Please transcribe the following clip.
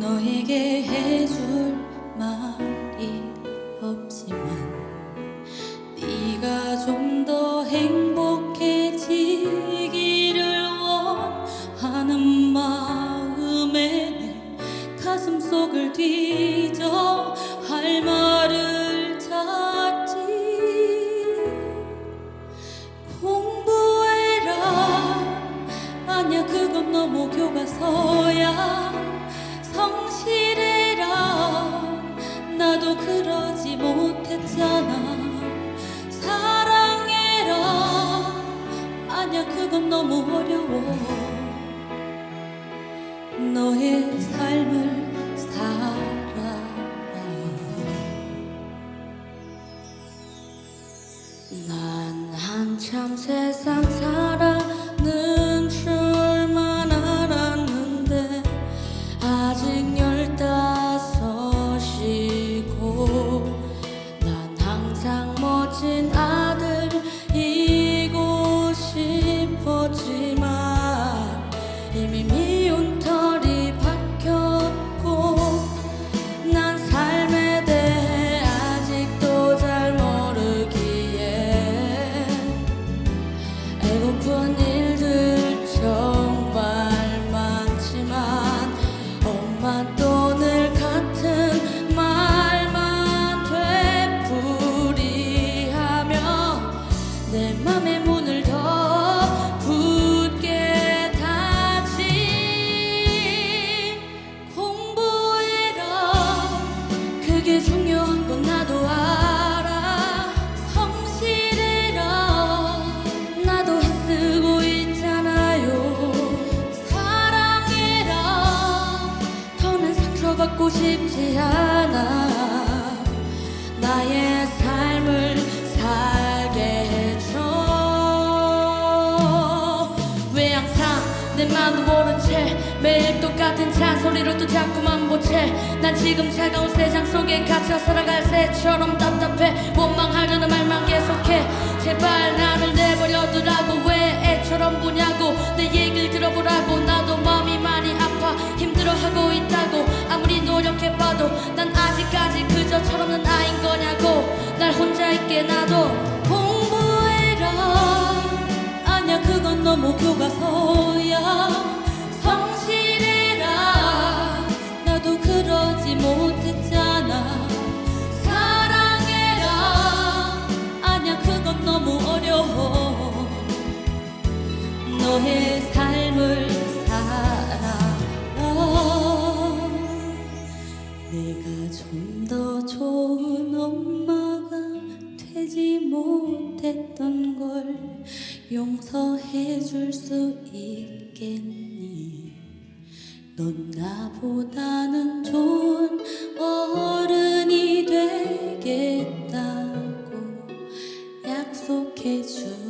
너에게 해줄 말이 없지만 네가 좀 더 행복해지기를 원하는 마음에 내 가슴 속을 뒤져 할 말을 찾지. 공부해라. 아니야 그건 너무 교과서 야 성실해라. 나도 그러지 못했잖아. 사랑해라. 아니야 그건 너무 어려워. 너의 삶을 살아라. 난 한참 세상 살아 in I 매일 똑같은 잔소리로 또 자꾸만 보채. 난 지금 차가운 세상 속에 갇혀 살아갈 새처럼 답답해. 원망하려는 말만 계속해. 제발 나를 내버려두라고 왜 애처럼 보냐고. 내 얘기를 들어보라고. 나도 마음이 많이 아파. 힘들어하고 있다고. 아무리 노력해봐도 난 아직까지 그저 철없는 아인 거냐고. 날 혼자 있게 놔둬 공부해라. 아니야 그건 너무 교과서야 좀 더 좋은 엄마가 되지 못했던 걸 용서해 줄 수 있겠니? 넌 나보다는 좋은 어른이 되겠다고 약속해 주.